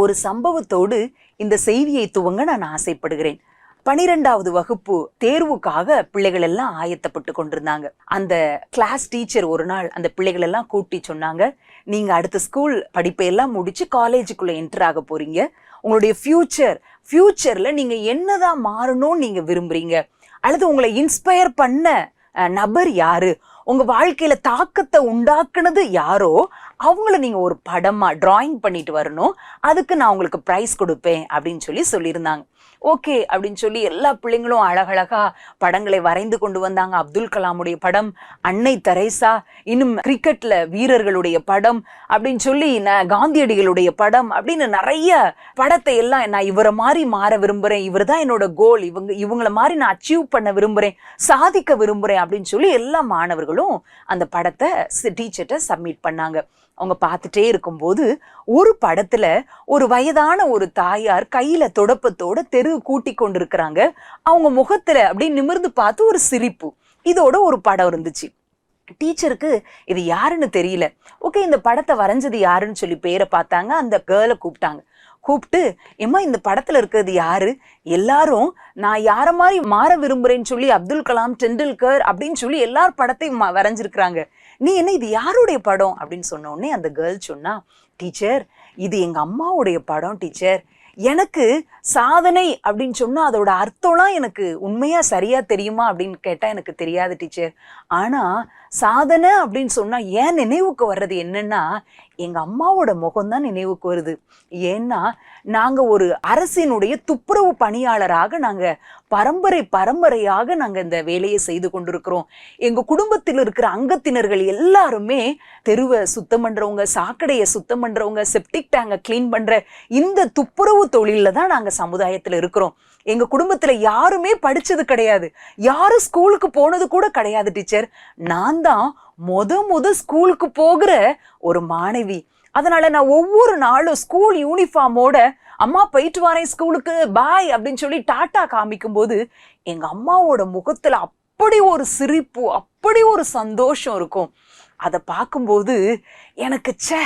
ஒரு சம்பவத்தோடு இந்த செய்தியை துவங்க நான் ஆசைப்படுகிறேன். பனிரெண்டாவது வகுப்பு தேர்வுக்காக பிள்ளைகள் எல்லாம் ஆயத்தப்பட்டு கொண்டிருந்தாங்க. அந்த கிளாஸ் டீச்சர் ஒரு நாள் அந்த பிள்ளைகள் எல்லாம் கூட்டி சொன்னாங்க நீங்க அடுத்த ஸ்கூல் படிப்பை எல்லாம் முடிச்சு காலேஜுக்குள்ள என்டர் ஆக போறீங்க. உங்களுடைய ஃபியூச்சர் ஃபியூச்சர்ல நீங்க என்னதான் மாறணும்னு நீங்க விரும்புறீங்க. அல்லது உங்களை இன்ஸ்பயர் பண்ண நபர் யாரு? உங்க வாழ்க்கையில தாக்கத்தை உண்டாக்குனது யாரோ? அவங்கள நீங்கள் ஒரு படமாக ட்ராயிங் பண்ணிட்டு வரணும். அதுக்கு நான் உங்களுக்கு ப்ரைஸ் கொடுப்பேன் அப்படின்னு சொல்லி சொல்லியிருந்தாங்க. ஓகே அப்படின்னு சொல்லி எல்லா பிள்ளைங்களும் அழகழகா படங்களை வரைந்து கொண்டு வந்தாங்க. அப்துல் கலாமுடைய படம் அன்னை தெரேசா இன்னும் கிரிக்கெட்ல வீரர்களுடைய படம் அப்படின்னு சொல்லி நான் காந்தியடிகளுடைய படம் அப்படின்னு நிறைய படத்தை எல்லாம் நான் இவரை மாதிரி மாற விரும்புறேன். இவர் தான் என்னோட கோல் இவங்க இவங்கள மாதிரி நான் அச்சீவ் பண்ண விரும்புறேன். சாதிக்க விரும்புறேன் அப்படின்னு சொல்லி எல்லா மாணவர்களும் அந்த படத்தை டீச்சர்கிட்ட சப்மிட் பண்ணாங்க. அவங்க பார்த்துட்டே இருக்கும்போது ஒரு படத்துல ஒரு வயதான ஒரு தாயார் கையில தொடப்பத்தோட தெரு கூட்டி கொண்டிருக்கிறாங்க. அவங்க முகத்துல அப்படியே நிமிர்ந்து பார்த்து ஒரு சிரிப்பு. இதோட ஒரு படம் இருந்துச்சு. டீச்சருக்கு இது யாருன்னு தெரியல. ஓகே இந்த படத்தை வரைஞ்சது யாருன்னு சொல்லி பேரை பார்த்தாங்க. அந்த கேர்ளை கூப்பிட்டாங்க. கூப்பிட்டு ஏம்மா இந்த படத்துல இருக்கிறது யாரு? எல்லாரும் நான் யார மாதிரி மாற விரும்புறேன்னு சொல்லி அப்துல் கலாம் டெண்டுல்கர் அப்படின்னு சொல்லி எல்லார் படத்தையும் வரைஞ்சிருக்கிறாங்க. நீ என்ன இது யாருடைய படம்? அப்படின்னு சொன்ன உடனே அந்த கேர்ள் சொன்னா டீச்சர் இது எங்க அம்மாவுடைய படம் டீச்சர். எனக்கு சாதனை அப்படின்னு சொன்னா அதோட அர்த்தம்லாம் எனக்கு உண்மையா சரியா தெரியுமா அப்படின்னு கேட்டா எனக்கு தெரியாது டீச்சர். ஆனா சாதனை அப்படின்னு சொன்னால் ஏன் நினைவுக்கு வர்றது என்னன்னா எங்கள் அம்மாவோட முகம்தான் நினைவுக்கு வருது. ஏன்னா நாங்கள் ஒரு அரசினுடைய துப்புரவு பணியாளராக நாங்கள் பரம்பரை பரம்பரையாக நாங்கள் இந்த வேலையை செய்து கொண்டிருக்கிறோம். எங்கள் குடும்பத்தில் இருக்கிற அங்கத்தினர்கள் எல்லாருமே தெருவை சுத்தம் பண்ணுறவங்க சாக்கடையை சுத்தம் பண்ணுறவங்க செப்டிக் டேங்கை க்ளீன் பண்ணுற இந்த துப்புரவு தொழிலில் தான் நாங்கள் சமுதாயத்தில் இருக்கிறோம். எங்க குடும்பத்துல யாருமே படிச்சது கிடையாது. யாரும் ஸ்கூலுக்கு போனது கூட கிடையாது டீச்சர். நான் தான் முத முத ஸ்கூலுக்கு போகிற ஒரு மாணவி. அதனால நான் ஒவ்வொரு நாளும் ஸ்கூல் யூனிஃபார்மோட அம்மா போயிட்டு வரேன் ஸ்கூலுக்கு பாய் அப்படின்னு சொல்லி டாட்டா காமிக்கும் போது எங்க அம்மாவோட முகத்துல அப்படி ஒரு சிரிப்பு அப்படி ஒரு சந்தோஷம் இருக்கும். அதை பார்க்கும்போது எனக்கு ச்சே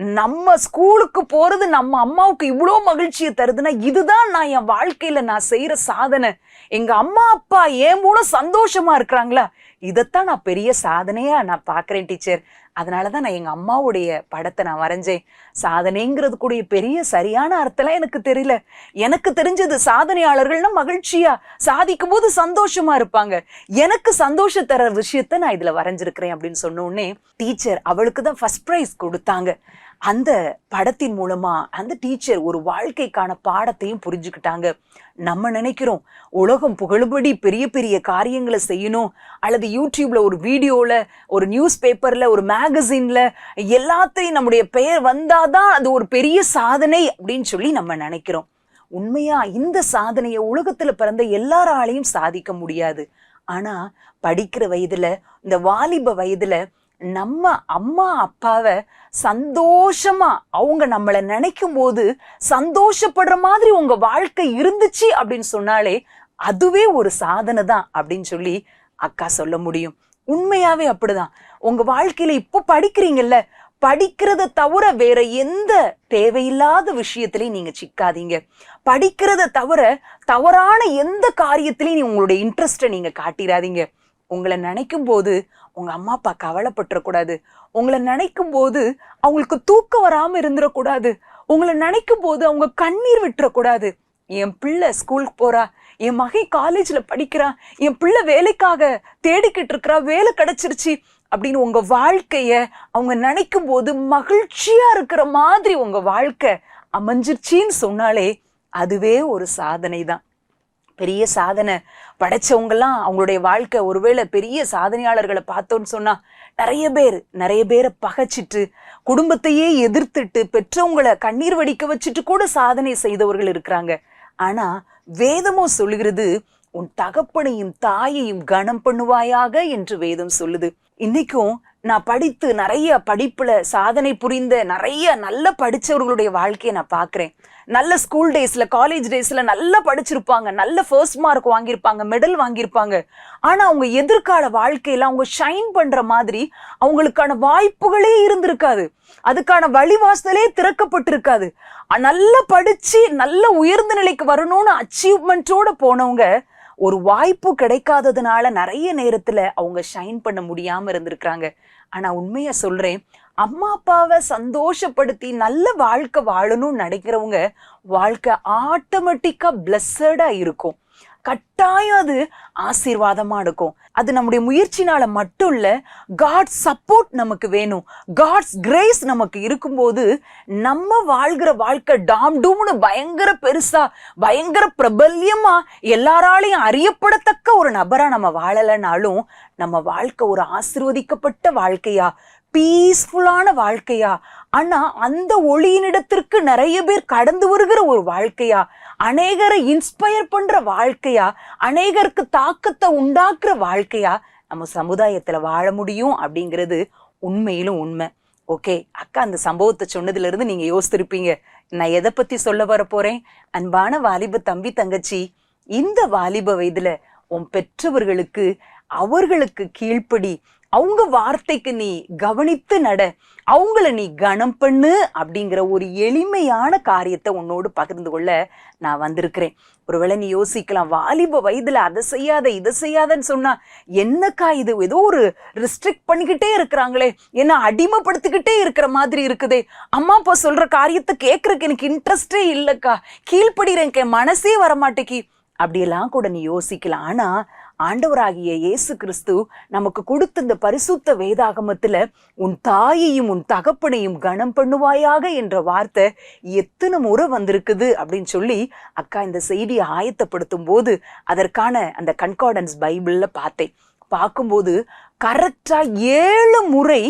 நம்ம ஸ்கூலுக்கு போறது நம்ம அம்மாவுக்கு இவ்வளோ மகிழ்ச்சியை தருதுன்னா இதுதான் நான் என் வாழ்க்கையில நான் செய்யற சாதனை. எங்க அம்மா அப்பா என் மூலம் சந்தோஷமா இருக்கிறாங்களா? இதைத்தான் நான் பெரிய சாதனையா நான் பார்க்குறேன் டீச்சர் அதனால தான் நான் எங்க அம்மாவுடைய படத்தை நான் வரைஞ்சேன். சாதனைங்கிறது கூடிய பெரிய சரியான அர்த்தம்லாம் எனக்கு தெரியல. எனக்கு தெரிஞ்சது சாதனையாளர்கள்னா மகிழ்ச்சியா சாதிக்கும் போது சந்தோஷமா இருப்பாங்க. எனக்கு சந்தோஷம் தர விஷயத்த நான் இதுல வரைஞ்சிருக்கிறேன் அப்படின்னு சொன்ன உடனே டீச்சர் அவளுக்கு தான் ஃபர்ஸ்ட் ப்ரைஸ் கொடுத்தாங்க. அந்த படத்தின் மூலமா அந்த டீச்சர் ஒரு வாழ்க்கைக்கான பாடத்தையும் புரிஞ்சுக்கிட்டாங்க. நம்ம நினைக்கிறோம் உலகம் புகழுபடி பெரிய பெரிய காரியங்களை செய்யணும் அல்லது யூடியூப்ல ஒரு வீடியோல ஒரு நியூஸ் பேப்பர்ல ஒரு மேகசின்ல எல்லாத்தையும் நம்முடைய பெயர் வந்தாதான் அது ஒரு பெரிய சாதனை அப்படின்னு சொல்லி நம்ம நினைக்கிறோம். உண்மையா இந்த சாதனையை உலகத்துல பிறந்த எல்லாராலையும் சாதிக்க முடியாது. ஆனா படிக்கிற வயதுல இந்த வாலிப வயதுல நம்ம அம்மா அப்பாவை சந்தோஷமா அவங்க நம்மளை நினைக்கும் போது சந்தோஷப்படுற மாதிரி உங்க வாழ்க்கை இருந்துச்சு அப்படின்னு சொன்னாலே அதுவே ஒரு சாதனை தான் அப்படின்னு சொல்லி அக்கா சொல்ல முடியும். உண்மையாவே அப்படிதான். உங்க வாழ்க்கையில இப்போ படிக்கிறீங்கல்ல படிக்கிறத தவிர வேற எந்த தேவையில்லாத விஷயத்திலையும் நீங்க சிக்காதீங்க. படிக்கிறத தவிர தவறான எந்த காரியத்திலையும் உங்களுடைய இன்ட்ரெஸ்ட்டை நீங்க காட்டிடாதீங்க உங்களை நினைக்கும் போது உங்க அம்மா அப்பா கவலைப்பட்டுறக்கூடாது. உங்களை நினைக்கும் போது அவங்களுக்கு தூக்கம் வராமல் இருந்துடக்கூடாது உங்களை நினைக்கும் போது அவங்க கண்ணீர் விட்டுறக்கூடாது. என் பிள்ளை ஸ்கூலுக்கு போறா என் மகன் காலேஜில் படிக்கிறா என் பிள்ளை வேலைக்காக தேடிக்கிட்டு இருக்கிறா வேலை கிடச்சிருச்சு அப்படின்னு உங்கள் வாழ்க்கையை அவங்க நினைக்கும் போது மகிழ்ச்சியாக இருக்கிற மாதிரி உங்கள் வாழ்க்கை அமைஞ்சிருச்சின்னு சொன்னாலே அதுவே ஒரு சாதனை தான் பெரிய சாதனை. படைச்சவங்கெல்லாம் அவங்களுடைய வாழ்க்கை ஒருவேளை பெரிய சாதனையாளர்களை பார்த்தோன்னு சொன்னா நிறைய பேர் நிறைய பேரை பகைச்சிட்டு குடும்பத்தையே எதிர்த்துட்டு பெற்றவங்களை கண்ணீர் வடிக்க வச்சுட்டு கூட சாதனை செய்தவர்கள் இருக்கிறாங்க. ஆனா வேதமும் சொல்லுகிறது உன் தகப்பனையும் தாயையும் கனம் பண்ணுவாயாக என்று வேதம் சொல்லுது. இன்னைக்கும் நான் படித்து நிறைய படிப்புல சாதனை புரிந்த நிறைய நல்ல படிச்சவர்களுடைய வாழ்க்கையை நான் பார்க்குறேன். நல்ல ஸ்கூல் டேஸில் காலேஜ் டேஸில் நல்லா படிச்சிருப்பாங்க. நல்ல ஃபர்ஸ்ட் மார்க் வாங்கியிருப்பாங்க மெடல் வாங்கியிருப்பாங்க. ஆனால் அவங்க எதிர்கால வாழ்க்கையில் அவங்க ஷைன் பண்ணுற மாதிரி அவங்களுக்கான வாய்ப்புகளே இருந்திருக்காது. அதுக்கான வழிவாசலே திறக்கப்பட்டிருக்காது. நல்லா படித்து நல்ல உயர்ந்த நிலைக்கு வரணும்னு அச்சீவ்மெண்ட்டோட போனவங்க ஒரு வாய்ப்பு கிடைக்காததுனால நிறைய நேரத்தில் அவங்க ஷைன் பண்ண முடியாமல் இருந்திருக்கிறாங்க. ஆனால் உண்மையை சொல்கிறேன் அம்மா அப்பாவை சந்தோஷப்படுத்தி நல்ல வாழ்க்கை வாழணும்னு நினைக்கிறவங்க வாழ்க்கை ஆட்டோமேட்டிக்காக பிளஸ்ஸடா இருக்கும். கட்டாயம் அது ஆசீர்வாதமாக இருக்கும் அது நம்முடைய முயற்சினால மட்டும் இல்லை காட் சப்போர்ட் நமக்கு வேணும். காட்ஸ் கிரேஸ் நமக்கு இருக்கும்போது நம்ம வாழ்கிற வாழ்க்கை டாம் டூம்னு பயங்கர பெருசாக பயங்கர பிரபல்யமாக எல்லாராலையும் அறியப்படத்தக்க ஒரு நபராக நம்ம வாழலைனாலும் நம்ம வாழ்க்கை ஒரு ஆசிர்வதிக்கப்பட்ட வாழ்க்கையா பீஸ்ஃபுல்லான வாழ்க்கையா? ஆனா அந்த ஒளியினிடத்திற்கு நிறைய பேர் கடந்து வருகிற ஒரு வாழ்க்கையா? அநேகரை இன்ஸ்பயர் பண்ற வாழ்க்கையா? அநேகருக்கு தாக்கத்தை உண்டாக்குற வாழ்க்கையா? நம்ம சமுதாயத்துல வாழ முடியும் அப்படிங்கிறது உண்மையிலும் உண்மை. ஓகே அக்கா அந்த சம்பவத்தை சொன்னதுல இருந்து நீங்க யோசித்திருப்பீங்க. நான் எதை பத்தி சொல்ல வர போறேன்? அன்பான வாலிப தம்பி தங்கச்சி இந்த வாலிப வயதுல உன் பெற்றவர்களுக்கு அவர்களுக்கு கீழ்ப்படி அவங்க வார்த்தைக்கு நீ கவனித்து நட. அவங்கள நீ கனம் பண்ணு அப்படிங்கிற ஒரு எளிமையான காரியத்தை உன்னோடு பகிர்ந்து கொள்ள நான் வந்திருக்கிறேன். ஒருவேளை நீ யோசிக்கலாம் வாலிப வயதுல அதை செய்யாத இதை செய்யாதன்னு சொன்னா என்னக்கா இது? ஏதோ ஒரு ரிஸ்ட்ரிக்ட் பண்ணிக்கிட்டே இருக்கிறாங்களே. என்ன அடிமைப்படுத்திக்கிட்டே இருக்கிற மாதிரி இருக்குதே. அம்மா அப்பா சொல்ற காரியத்தை கேட்கறதுக்கு எனக்கு இன்ட்ரெஸ்டே இல்லைக்கா. கீழ்ப்படுகிறேன் மனசே வரமாட்டேக்கி. அப்படியெல்லாம் கூட நீ யோசிக்கலாம். ஆனா ஆண்டவராகிய இயேசு கிறிஸ்து நமக்கு கொடுத்த இந்த பரிசுத்த வேதாகமத்துல உன் தாயையும் உன் தகப்பனையும் கனம் பண்ணுவாயாக என்ற வார்த்தை எத்தனை முறை வந்திருக்குது அப்படின்னு சொல்லி அக்கா இந்த செய்தியை ஆயத்தப்படுத்தும் போது அதற்கான அந்த கன்கார்டன்ஸ் பைபிள்ல பார்த்தேன். பார்க்கும்போது கரெக்டா ஏழு முறை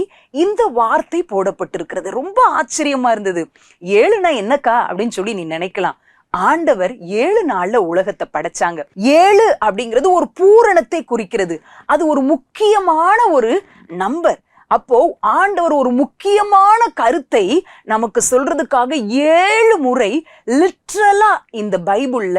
இந்த வார்த்தை போடப்பட்டிருக்கிறது. ரொம்ப ஆச்சரியமா இருந்தது. ஏழுனா என்னக்கா அப்படின்னு சொல்லி நீ நினைக்கலாம். ஆண்டவர் ஏழு நாள்ல உலகத்தை படைச்சாங்க. ஏழு அப்படிங்கிறது ஒரு பூரணத்தை குறிக்கிறது. அது ஒரு முக்கியமான ஒரு நம்பர் அப்போ ஆண்டவர் ஒரு முக்கியமான கருத்தை நமக்கு சொல்றதுக்காக ஏழு முறை லிட்ரலா இந்த பைபிள்ல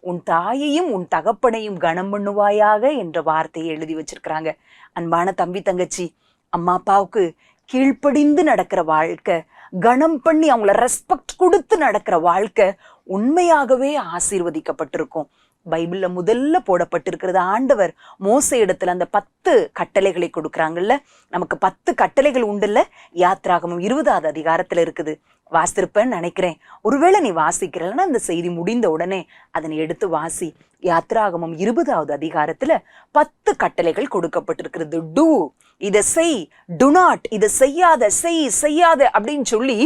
உன் தாயையும் உன் தகப்பனையும் கனம் பண்ணுவாயாக என்ற வார்த்தையை எழுதி வச்சிருக்கிறாங்க. அன்பான தம்பி தங்கச்சி அம்மா அப்பாவுக்கு கீழ்ப்படிந்து நடக்கிற வாழ்க்கை கனம் பண்ணி அவங்கள ரெஸ்பெக்ட் கொடுத்து நடக்கிற வாழ்க்கை உண்மையாகவே ஆசீர்வதிக்கப்பட்டிருக்கும். பைபிள்ல முதல்ல போடப்பட்டிருக்கிறது ஆண்டவர் மோச இடத்துல அந்த பத்து கட்டளைகளை கொடுக்குறாங்கல்ல? நமக்கு பத்து கட்டளைகள் உண்டுல்ல? யாத்ராகமும் இருபதாவது அதிகாரத்துல இருக்குது. வாசித்திருப்பேன்னு நினைக்கிறேன். ஒருவேளை நீ வாசிக்கிறலன்னா அந்த செய்தி முடிந்த உடனே அதனை எடுத்து வாசி. யாத்ராகமம் இருபதாவது அதிகாரத்துல பத்து கட்டளைகள் கொடுக்கப்பட்டிருக்கிறது. டூ இதை செய் டு நாட் இதை செய்யாத செய் செய்யாத அப்படின்னு சொல்லி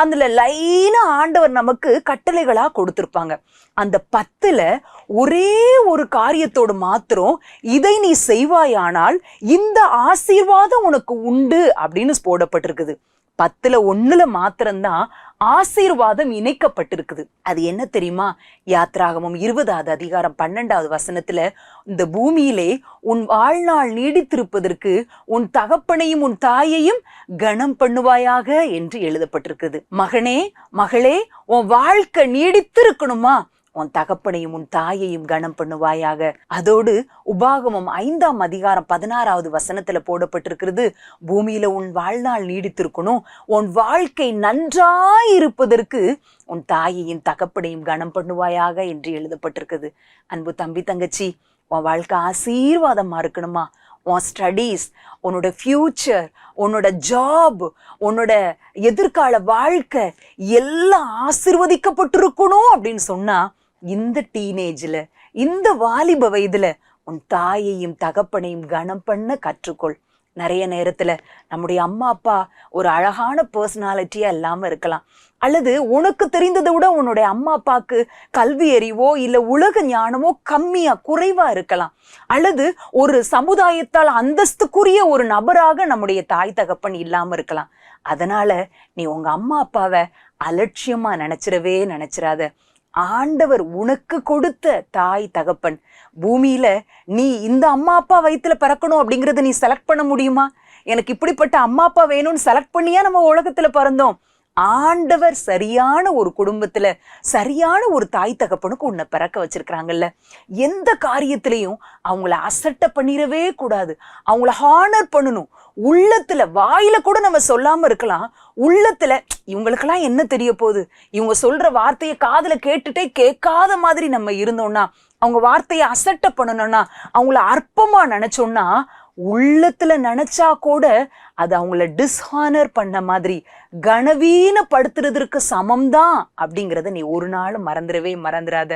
அதுல லைனா ஆண்டவர் நமக்கு கட்டளைகளா கொடுத்துருப்பாங்க. அந்த பத்துல ஒரே ஒரு காரியத்தோடு மாத்திரம் இதை நீ செய்வாயானால் இந்த ஆசீர்வாதம் உனக்கு உண்டு அப்படின்னு போடப்பட்டிருக்குது. பத்துல ஒண்ணுல மாத்திரம்தான் ஆசீர்வாதம் இணைக்கப்பட்டிருக்குது. அது என்ன தெரியுமா? யாத்ராகமம் இருபதாவது அதிகாரம் பன்னெண்டாவது வசனத்துல இந்த பூமியிலே உன் வாழ்நாள் நீடித்திருப்பதற்கு உன் தகப்பனையும் உன் தாயையும் கனம் பண்ணுவாயாக என்று எழுதப்பட்டிருக்குது. மகனே மகளே உன் வாழ்க்கை நீடித்திருக்கணுமா? உன் தகப்பனையும் உன் தாயையும் கனம் பண்ணுவாயாக. அதோடு உபாகமம் ஐந்தாம் அதிகாரம் பதினாறாவது வசனத்துல போடப்பட்டிருக்கிறது. பூமியில உன் வாழ்நாள் நீடித்திருக்கணும். உன் வாழ்க்கை நன்றாயிருப்பதற்கு உன் தாயையும் தகப்பனையும் கனம் பண்ணுவாயாக என்று எழுதப்பட்டிருக்குது. அன்பு தம்பி தங்கச்சி உன் வாழ்க்கை ஆசீர்வாதமா இருக்கணுமா? உன் ஸ்டடீஸ் உன்னோட ஃபியூச்சர் உன்னோட ஜாப் உன்னோட எதிர்கால வாழ்க்கை எல்லாம் ஆசிர்வதிக்கப்பட்டிருக்கணும் அப்படின்னு சொன்னா இந்த டீனேஜில் இந்த வாலிப வயதில் உன் தாயையும் தகப்பனையும் கனம் பண்ண கற்றுக்கொள். நிறைய நேரத்தில் நம்முடைய அம்மா அப்பா ஒரு அழகான பர்சனாலிட்டியாக இல்லாமல் இருக்கலாம். அல்லது உனக்கு தெரிந்ததை விட உன்னுடைய அம்மா அப்பாவுக்கு கல்வி அறிவோ இல்லை உலக ஞானமோ கம்மியாக குறைவாக இருக்கலாம். அல்லது ஒரு சமுதாயத்தால் அந்தஸ்துக்குரிய ஒரு நபராக நம்முடைய தாய் தகப்பன் இல்லாமல் இருக்கலாம். அதனால் நீ உங்கள் அம்மா அப்பாவை அலட்சியமாக நினச்சிடவே நினச்சிடாத ஆண்டவர் உனக்கு கொடுத்த தாய் தகப்பன். பூமியில நீ இந்த அம்மா அப்பா வயிற்றுல பிறக்கணும் அப்படிங்கறத நீ செலக்ட் பண்ண முடியுமா? எனக்கு இப்படிப்பட்ட அம்மா அப்பா வேணும்னு செலக்ட் பண்ணியா நம்ம உலகத்துல பிறந்தோம்? ஆண்டவர் சரியான ஒரு குடும்பத்துல சரியான ஒரு தாய் தகப்பனுக்கு உன்னை பிறக்க வச்சிருக்கிறாங்கல்ல. எந்த காரியத்திலையும் அவங்கள அசட்டை பண்ணிடவே கூடாது. அவங்கள ஹானர் பண்ணணும். உள்ளத்துல வாயில கூட நம்ம சொல்லாம இருக்கலாம். உள்ளத்துல இவங்களுக்கெல்லாம் என்ன தெரிய போகுது? இவங்க சொல்ற வார்த்தையை காதல கேட்டுட்டே கேட்காத மாதிரி நம்ம இருந்தோம்னா அவங்க வார்த்தையை அசட்டை பண்ணணும்னா அவங்கள அற்பமா நினைச்சோம்னா உள்ளத்துல நினைச்சா கூட அது அவங்கள டிஸ்ஹானர் பண்ண மாதிரி கனவீனப்படுத்துறதற்கு சமம்தான் அப்படிங்கிறத நீ ஒரு நாள் மறந்துடவே மறந்துடாத.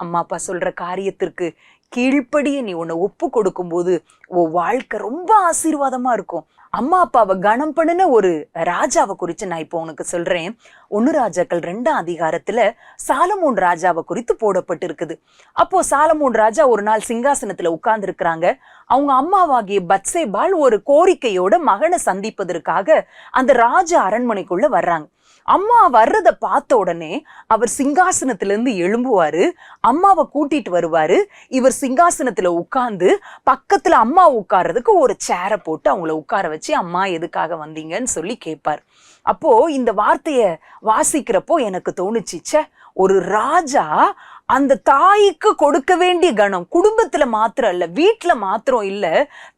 அம்மா அப்பா சொல்ற காரியத்திற்கு கீழ்ப்படிய நீ உன்னை ஒப்பு கொடுக்கும்போது உன் வாழ்க்கை ரொம்ப ஆசீர்வாதமா இருக்கும். அம்மா அப்பாவை கனம் பண்ணின ஒரு ராஜாவை குறித்து நான் இப்போ உனக்கு சொல்றேன். ஒன்னு ராஜாக்கள் ரெண்டாம் அதிகாரத்துல சாலமோன் ராஜாவை குறித்து போடப்பட்டிருக்குது. அப்போ சாலமோன் ராஜா ஒரு நாள் சிங்காசனத்துல உட்கார்ந்து இருக்கிறாங்க அவங்க அம்மாவாகிய பத்சேபால் ஒரு கோரிக்கையோட மகனை சந்திப்பதற்காக அந்த ராஜ அரண்மனைக்குள்ள வர்றாங்க. அம்மா வர்றத பார்த்த உடனே அவர் சிங்காசனத்திலிருந்து எழும்புவாரு. அம்மாவை கூட்டிட்டு வருவாரு. இவர் சிங்காசனத்துல உட்கார்ந்து பக்கத்துல அம்மா உட்கார்றதுக்கு ஒரு சேரை போட்டு அவங்கள உட்கார வச்சு அம்மா எதுக்காக வந்தீங்கன்னு சொல்லி கேட்பார் அப்போ இந்த வார்த்தையை வாசிக்கிறப்போ எனக்கு தோணுச்சு ச்சே ஒரு ராஜா அந்த தாய்க்கு கொடுக்க வேண்டிய கணம் குடும்பத்துல மாத்திரம் இல்ல வீட்டுல மாத்திரம் இல்ல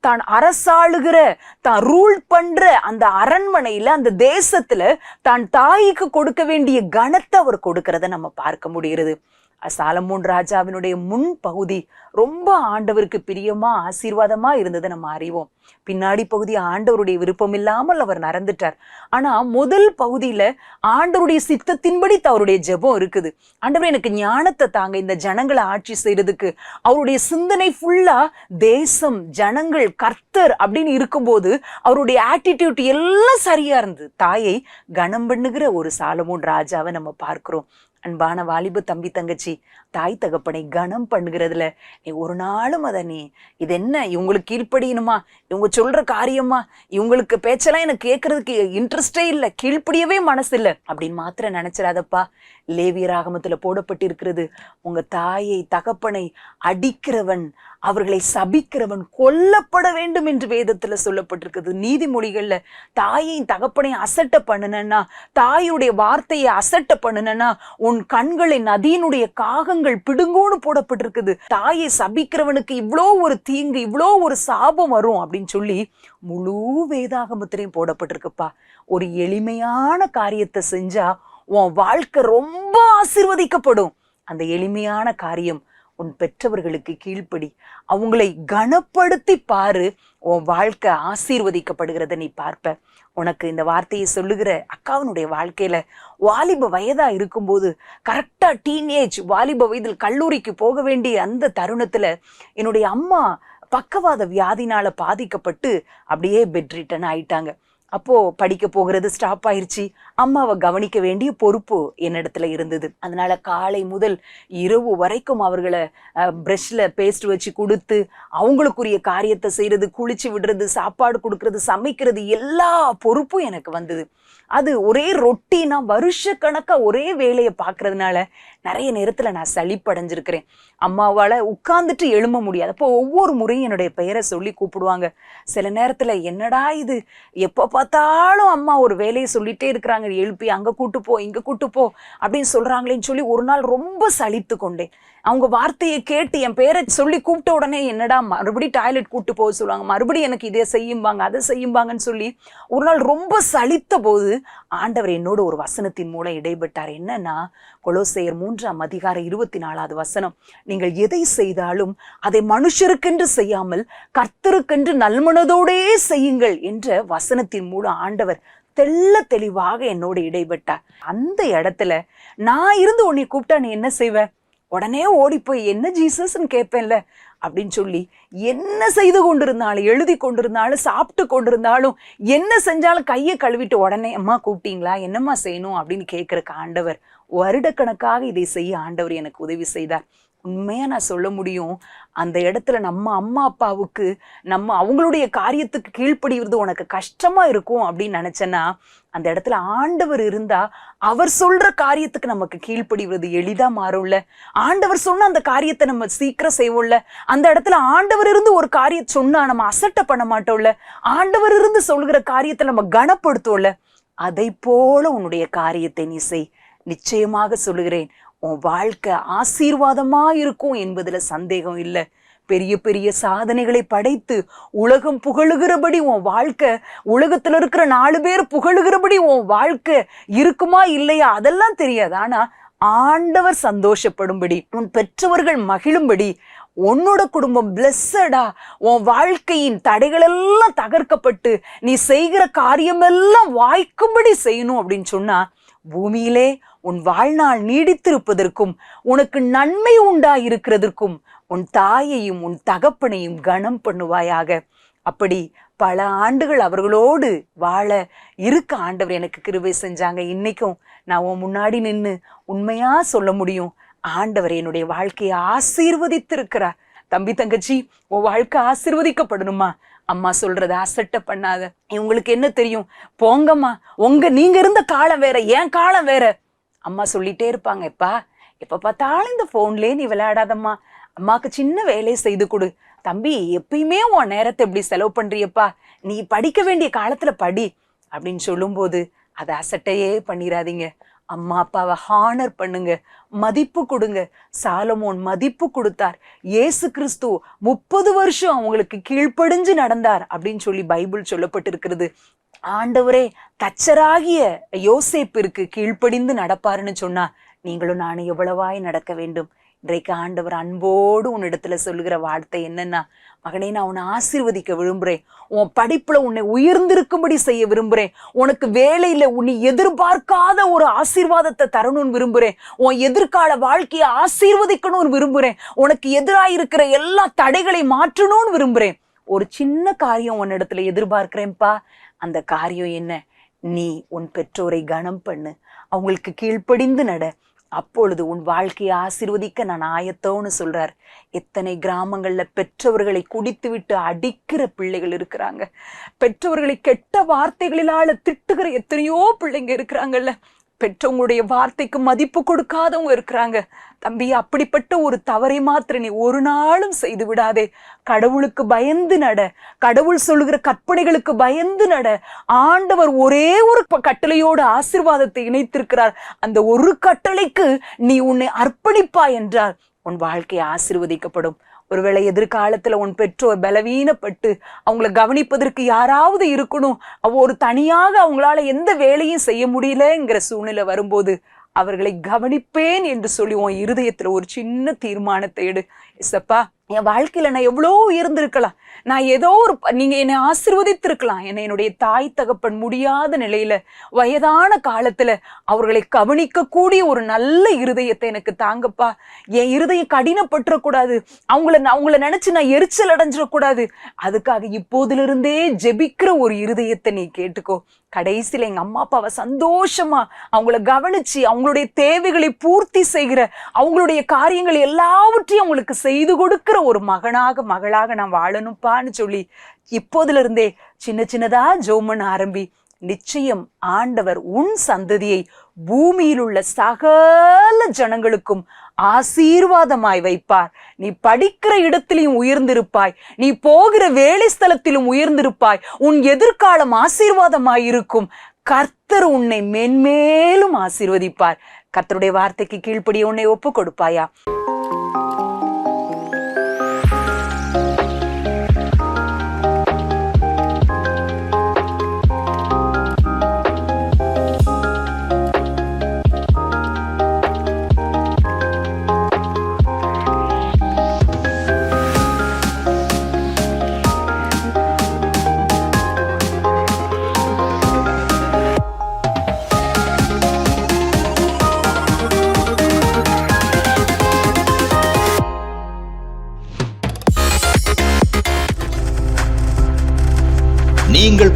தான் அரசாளுகிற தான் ரூல் பண்ற அந்த அரண்மனையில அந்த தேசத்துல தான் தாய்க்கு கொடுக்க வேண்டிய கணத்தை அவர் கொடுக்கறத நம்ம பார்க்க முடிகிறது. சாலமோன் ராஜாவினுடைய முன் பகுதி ரொம்ப ஆண்டவருக்கு பிரியமா ஆசீர்வாதமா இருந்ததை நம்ம அறிவோம். பின்னாடி பகுதி ஆண்டவருடைய விருப்பம் இல்லாமல் அவர் நடந்துட்டார். ஆனா முதல் பகுதியில ஆண்டவருடைய சித்தத்தின்படி அவருடைய ஜெபம் இருக்குது. ஆண்டவர் எனக்கு ஞானத்தை தாங்க. இந்த ஜனங்களை ஆட்சி செய்யறதுக்கு அவருடைய சிந்தனை ஃபுல்லா தேசம் ஜனங்கள் கர்த்தர் அப்படின்னு இருக்கும்போது அவருடைய ஆட்டிடியூட் எல்லாம் சரியா இருந்தது. தாயை கனம் பண்ணுகிற ஒரு சாலமோன் ராஜாவை நம்ம பார்க்கிறோம். அன்பான வாலிபு தம்பி தங்கச்சி தாய் தகப்பனை கனம் பண்ணுகிறதுல. நீ ஒரு நாளும் அதை நீ இது என்ன இவங்களுக்கு கீழ்ப்படியணுமா? இவங்க சொல்ற காரியமா இவங்களுக்கு பேச்செல்லாம் எனக்கு கேட்கறதுக்கு இன்ட்ரெஸ்டே இல்லை. கீழ்ப்படியவே மனசு இல்லை அப்படின்னு மாத்திரம் நினைச்சிடாதப்பா. லேவிய ராகமத்துல போடப்பட்டிருக்கிறது உங்க தாயை தகப்பனை அடிக்கிறவன் அவர்களை சபிக்கிறவன் கொல்லப்பட வேண்டும் என்று வேதத்துல சொல்லப்பட்டிருக்குது நீதிமொழிகள்ல தாயையும் தகப்பனையும் அசட்ட பண்ணுனா தாயுடைய வார்த்தையை அசட்ட பண்ணுனா உன் கண்களை நதியினுடைய காகங்கள் பிடுங்கோன்னு போடப்பட்டிருக்குது. தாயை சபிக்கிறவனுக்கு இவ்வளோ ஒரு தீங்கு இவ்வளோ ஒரு சாபம் வரும் அப்படின்னு சொல்லி முழு வேதாகமத்திலையும் போடப்பட்டிருக்குப்பா. ஒரு எளிமையான காரியத்தை செஞ்சா உன் வாழ்க்கை ரொம்ப ஆசிர்வதிக்கப்படும். அந்த எளிமையான காரியம் உன் பெற்றவர்களுக்கு கீழ்ப்படி. அவங்களை கனப்படுத்தி பாரு. உன் வாழ்க்கை ஆசீர்வதிக்கப்படுகிறத நீ பார்ப்ப. உனக்கு இந்த வார்த்தையை சொல்லுகிற அக்காவினுடைய வாழ்க்கையில வாலிப வயதா இருக்கும்போது கரெக்டா டீனேஜ் வாலிப வயதில் கல்லூரிக்கு போக வேண்டிய அந்த தருணத்துல என்னுடைய அம்மா பக்கவாத வியாதினால பாதிக்கப்பட்டு அப்படியே பெட்ரிட்டன் ஆயிட்டாங்க. அப்போ படிக்க போகிறது ஸ்டாப் ஆயிருச்சு. அம்மாவை கவனிக்க வேண்டிய பொறுப்பு என்னிடத்துல இருந்தது. அதனால காலை முதல் இரவு வரைக்கும் அவர்களை ப்ரஷ்ல பேஸ்ட் வச்சு கொடுத்து அவங்களுக்குரிய காரியத்தை செய்யறது குளிச்சு விடுறது சாப்பாடு கொடுக்கறது சமைக்கிறது எல்லா பொறுப்பும் எனக்கு வந்தது. அது ஒரே ரொட்டீனா வருஷ கணக்கா ஒரே வேலையை பார்க்கறதுனால நிறைய நேரத்தில் நான் சளிப்படைஞ்சிருக்கிறேன். அம்மாவால் உட்காந்துட்டு எழும்ப முடியாது. அப்போ ஒவ்வொரு முறையும் என்னுடைய பெயரை சொல்லி கூப்பிடுவாங்க. சில நேரத்தில் என்னடா இது? எப்போ பார்த்தாலும் அம்மா ஒரு வேலையை சொல்லிட்டே இருக்கிறாங்க. எழுப்பி அங்கே கூட்டு போ இங்கே கூட்டு போ அப்படின்னு சொல்கிறாங்களேன்னு சொல்லி ஒரு நாள் ரொம்ப சளித்து கொண்டேன். அவங்க வார்த்தையை கேட்டு என் பேரை சொல்லி கூப்பிட்ட உடனே என்னடா மறுபடியும் டாய்லெட் கூப்பிட்டு போக சொல்லுவாங்க. மறுபடியும் எனக்கு இதை செய்யும்பாங்க அதை செய்யும்பாங்கன்னு சொல்லி ஒரு நாள் ரொம்ப சலித்த போது ஆண்டவர் என்னோட ஒரு வசனத்தின் மூலம் இடைப்பட்டார். என்னன்னா கொலோசையர் மூன்றாம் அதிகார இருபத்தி நாலாவது வசனம் நீங்கள் எதை செய்தாலும் அதை மனுஷருக்கென்று செய்யாமல் கர்த்தருக்கென்று நல்மனதோடே செய்யுங்கள் என்ற வசனத்தின் மூலம் ஆண்டவர் தெள்ள தெளிவாக என்னோட இடைப்பட்டார். அந்த இடத்துல நான் இருந்து உன்னை கூப்பிட்டா நீ என்ன செய்வேன் உடனே ஓடிப்போய் என்ன ஜீசஸ்ன்னு கேட்பேன்ல? அப்படின்னு சொல்லி என்ன செய்து கொண்டிருந்தாலும் எழுதி கொண்டிருந்தாலும் சாப்பிட்டு கொண்டிருந்தாலும் என்ன செஞ்சாலும் கையை கழுவிட்டு உடனே அம்மா கூப்பிட்டீங்களா? என்னம்மா செய்யணும்? அப்படின்னு கேட்குறக்கு ஆண்டவர் வருடக்கணக்காக இதை செய்ய ஆண்டவர் எனக்கு உதவி செய்தார். உண்மையாக நான் சொல்ல முடியும்? அந்த இடத்துல நம்ம அம்மா அப்பாவுக்கு நம்ம அவங்களுடைய காரியத்துக்கு கீழ்ப்படிவது உனக்கு கஷ்டமாக இருக்கும் அப்படின்னு நினச்சேன்னா அந்த இடத்துல ஆண்டவர் இருந்தால் அவர் சொல்கிற காரியத்துக்கு நமக்கு கீழ்ப்படிவது எளிதாக மாறும்ல. ஆண்டவர் சொன்ன அந்த காரியத்தை நம்ம சீக்கிரம் செய்வோம்ல. அந்த இடத்துல ஆண்டவர் இருந்து ஒரு காரியத்தை சொன்னால் நம்ம அசட்டை பண்ண மாட்டோம்ல. ஆண்டவர் இருந்து சொல்கிற காரியத்தை நம்ம கனப்படுத்தோம்ல அதை போல உன்னுடைய காரியத்தை நீ செய். நிச்சயமாக சொல்லுகிறேன் உன் வாழ்க்கை ஆசீர்வாதமா இருக்கும் என்பதுல சந்தேகம் இல்லை. பெரிய பெரிய சாதனைகளை படைத்து உலகம் புகழுகிறபடி உன் வாழ்க்கை உலகத்தில் இருக்கிற நாலு பேர் புகழுகிறபடி உன் வாழ்க்கை இருக்குமா இல்லையா? அதெல்லாம் தெரியாது. ஆனா ஆண்டவர் சந்தோஷப்படும்படி உன் பெற்றவர்கள் மகிழும்படி உன்னோட குடும்பம் பிளஸ்ஸடா உன் வாழ்க்கையின் தடைகளெல்லாம் தகர்க்கப்பட்டு நீ செய்கிற காரியமெல்லாம் வாய்க்கும்படி செய்யணும் அப்படின்னு சொன்னா பூமியிலே உன் வாழ்நாள் நீடித்திருப்பதற்கும் உனக்கு நன்மை உண்டாயிருக்கிறதற்கும் உன் தாயையும் உன் தகப்பனையும் கனம் பண்ணுவாயாக. அப்படி பல ஆண்டுகள் அவர்களோடு வாழ இருக்க ஆண்டவர் எனக்கு கிருவை செஞ்சாங்க. இன்னைக்கும் நான் உன் முன்னாடி நின்று உண்மையா சொல்ல முடியும். ஆண்டவர் என்னுடைய வாழ்க்கையை ஆசீர்வதித்திருக்கிறார். தம்பி தங்கச்சி உன் வாழ்க்கை ஆசீர்வதிக்கப்படணுமா? அம்மா சொல்றது அசட்ட பண்ணாத. இவங்களுக்கு என்ன தெரியும்? போங்கம்மா. உங்க நீங்க இருந்த காலம் வேற ஏன் காலம் வேற. அம்மா சொல்லிட்டே இருப்பாங்க எப்பா எப்போ பார்த்தாலும் இந்த ஃபோன்லேயே நீ விளையாடாதம்மா. அம்மாவுக்கு சின்ன வேலையை செய்து கொடு. தம்பி எப்பயுமே உன் நேரத்தை எப்படி செலவு பண்ணுறியப்பா நீ படிக்க வேண்டிய காலத்தில் படி அப்படின்னு சொல்லும்போது அதை அசட்டையே பண்ணிடாதீங்க அம்மா அப்பாவை ஹானர் பண்ணுங்க. மதிப்பு கொடுங்க. சாலமோன் மதிப்பு கொடுத்தார். இயேசு கிறிஸ்து முப்பது வருஷம் அவங்களுக்கு கீழ்ப்படிஞ்சு நடந்தார் அப்படின்னு சொல்லி பைபிள் சொல்லப்பட்டிருக்கிறது. ஆண்டவரே தச்சராகிய யோசேப்பிற்கு கீழ்ப்படிந்து நடப்பாருன்னு சொன்னா நீங்களும் நானும் எவ்வளவாய் நடக்க வேண்டும்? இன்றைக்கு ஆண்டவர் அன்போடு உன்னிடத்துல சொல்லுகிற வார்த்தை என்னன்னா மகனே நான் உன்னை ஆசீர்வதிக்க விரும்புறேன். உன் படிப்புல உன்னை உயர்ந்திருக்கும்படி செய்ய விரும்புறேன். உனக்கு வேலையில உன்னை எதிர்பார்க்காத ஒரு ஆசீர்வாதத்தை தரணும்னு விரும்புறேன். உன் எதிர்கால வாழ்க்கையை ஆசீர்வதிக்கணும்னு விரும்புறேன். உனக்கு எதிராக இருக்கிற எல்லா தடைகளை மாற்றணும்னு விரும்புறேன். ஒரு சின்ன காரியம் உன்னிடத்துல எதிர்பார்க்கிறேன்ப்பா அந்த காரியம் என்ன? நீ உன் பெற்றோரை கனம் பண்ணு. அவங்களுக்கு கீழ்ப்படிந்து நட. அப்பொழுது உன் வாழ்க்கையை ஆசீர்வதிக்க நான் ஆயத்தோன்னு சொல்றார். எத்தனை கிராமங்கள்ல பெற்றவர்களை குடித்து விட்டு அடிக்கிற பிள்ளைகள் இருக்கிறாங்க. பெற்றவர்களை கெட்ட வார்த்தைகளிலால திட்டுகிற எத்தனையோ பிள்ளைங்க இருக்கிறாங்கல்ல. பெற்றவங்களுடைய வார்த்தைக்கு மதிப்பு கொடுக்காதவங்க இருக்கிறாங்க. தம்பி அப்படிப்பட்ட ஒரு தவறை மாத்திர நீ ஒரு நாளும் செய்து விடாதே. கடவுளுக்கு பயந்து நட. கடவுள் சொல்லுகிற கற்பனைகளுக்கு பயந்து நட. ஆண்டவர் ஒரே ஒரு கட்டளையோடு ஆசீர்வாதத்தை இணைத்திருக்கிறார். அந்த ஒரு கட்டளைக்கு நீ உன்னை அர்ப்பணிப்பா என்றால் உன் வாழ்க்கை ஆசிர்வதிக்கப்படும். ஒருவேளை எதிர்காலத்துல உன் பெற்றோர் பலவீனப்பட்டு அவங்கள கவனிப்பதற்கு யாராவது இருக்கணும். அவ ஒரு தனியாக அவங்களால எந்த வேலையும் செய்ய முடியலங்கிற சூழ்நிலை வரும்போது அவர்களை கவனிப்பேன் என்று சொல்லி உன் இருதயத்துல ஒரு சின்ன தீர்மானத்தை எடு. இசப்பா என் வாழ்க்கையில நான் எவ்வளோ உயர்ந்திருக்கலாம். நான் ஏதோ ஒரு நீங்கள் நீங்க என்னை ஆசீர்வதித்திருக்கலாம். என்னை என்னுடைய தாய் தகப்பன் முடியாத நிலையில வயதான காலத்துல அவர்களை கவனிக்கக்கூடிய ஒரு நல்ல இருதயத்தை எனக்கு தாங்கப்பா. என் இருதயம் கடினப்பட்டுறக்கூடாது. அவங்கள நான் அவங்கள நினைச்சு நான் எரிச்சல் அடைஞ்சிடக்கூடாது. அதுக்காக இப்போதிலிருந்தே ஜெபிக்கிற ஒரு இருதயத்தை நீ கேட்டுக்கோ. கடைசியில் எங்கள் அம்மா அப்பாவை சந்தோஷமா அவங்கள கவனிச்சு அவங்களுடைய தேவைகளை பூர்த்தி செய்கிற அவங்களுடைய காரியங்கள் எல்லாவற்றையும் அவங்களுக்கு செய்து கொடுக்கிற ஒரு மகனாக மகளாக நான் வாழணும்ப்பான்னு சொல்லி இப்போதுல இருந்தே சின்ன சின்னதா ஜோமன் ஆரம்பி நிச்சயம் ஆண்டவர் உன் சந்ததியை பூமியில் உள்ள சகல ஜனங்களுக்கும் ஆசீர்வாதமாய் வைப்பார். நீ படிக்கிற இடத்திலும் உயர்ந்திருப்பாய். நீ போகிற வேலை ஸ்தலத்திலும் உயர்ந்திருப்பாய். உன் எதிர்காலம் ஆசீர்வாதமாய் இருக்கும் கர்த்தர் உன்னை மென்மேலும் ஆசீர்வதிப்பார். கர்த்தருடைய வார்த்தைக்கு கீழ்ப்படிய உன்னை ஒப்பு கொடுப்பாயா